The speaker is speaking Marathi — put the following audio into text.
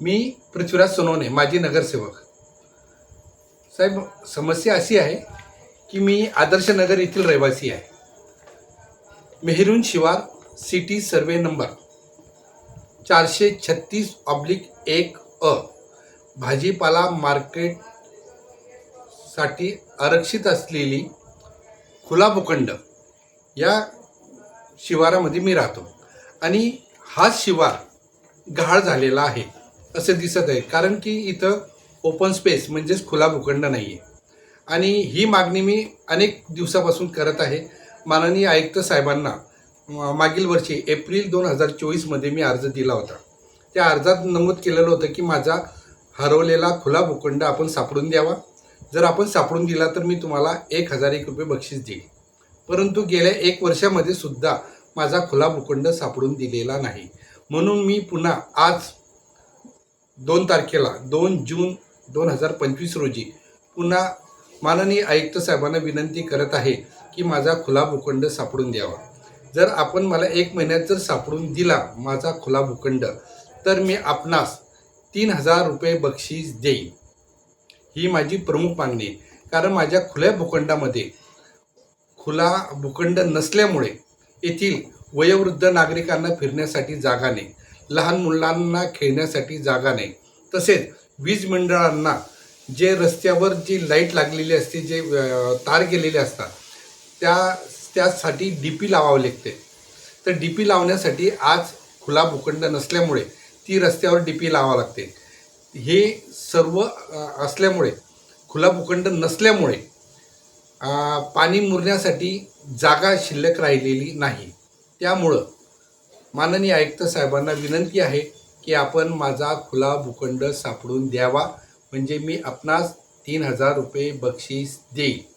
मी पृथ्वीराज सोनवणे माजी नगरसेवक. साहेब समस्या अशी आहे की मी आदर्श नगर येथील रहिवासी आहे. मेहरून शिवार सिटी सर्वे नंबर चारशे छत्तीस ऑब्लिक एक अ भाजीपाला मार्केटसाठी आरक्षित असलेली खुला भूखंड. या शिवारामध्ये मी राहतो आणि हा शिवार गहाळ झालेला आहे. असे दिसत आहे कारण की इथं ओपन स्पेस म्हणजेच खुला भूखंड नाही आहे आणि ही मागणी मी अनेक दिवसापासून करत आहे. माननीय आयुक्त साहेबांना मागील वर्षी एप्रिल दोन हजार चोवीसमध्ये मी अर्ज दिला होता. त्या अर्जात नमूद केलेलं होतं की माझा हरवलेला खुला भूखंड आपण सापडून द्यावा. जर आपण सापडून दिला तर मी तुम्हाला एक हजार एक रुपये बक्षीस देईल परंतु गेल्या एक वर्षामध्ये सुद्धा माझा खुला भूखंड सापडून दिलेला नाही. म्हणून मी पुन्हा आज दोन तारखेला दोन जून दोन हजार पंचवीस रोजी पुन्हा माननीय आयुक्त साहेबांना विनंती करत आहे की माझा खुला भूखंड सापडून द्यावा. जर आपण मला एक महिन्यात जर सापडून दिला माझा खुला भूखंड तर मी आपणास तीन हजार रुपये बक्षीस देईन. ही माझी प्रमुख मागणी कारण माझ्या खुल्या भूखंडामध्ये खुला भूखंड नसल्यामुळे येथील वयोवृद्ध नागरिकांना फिरण्यासाठी जागा नाही. लहान मुलांना खेळण्यासाठी जागा नाही. तसेच वीज मंडळांना जे रस्त्यावर जी लाइट लागलेली असते जे तार गेलेले असतात त्या त्यासाठी डी पी लावावं लागते. तर डी पी लावण्यासाठी आज खुला भूखंड नसल्यामुळे ती रस्त्यावर डी पी लावावं लागते. हे सर्व असल्यामुळे खुला भूखंड नसल्यामुळे पाणी मुरण्यासाठी जागा शिल्लक राहिलेली नाही. त्यामुळं माननीय आयुक्त साहेबांना विनंती आहे की आपण माझा खुला भूखंड सापडून द्यावा. म्हणजे मी आपणास तीन हजार रुपये बक्षीस देईल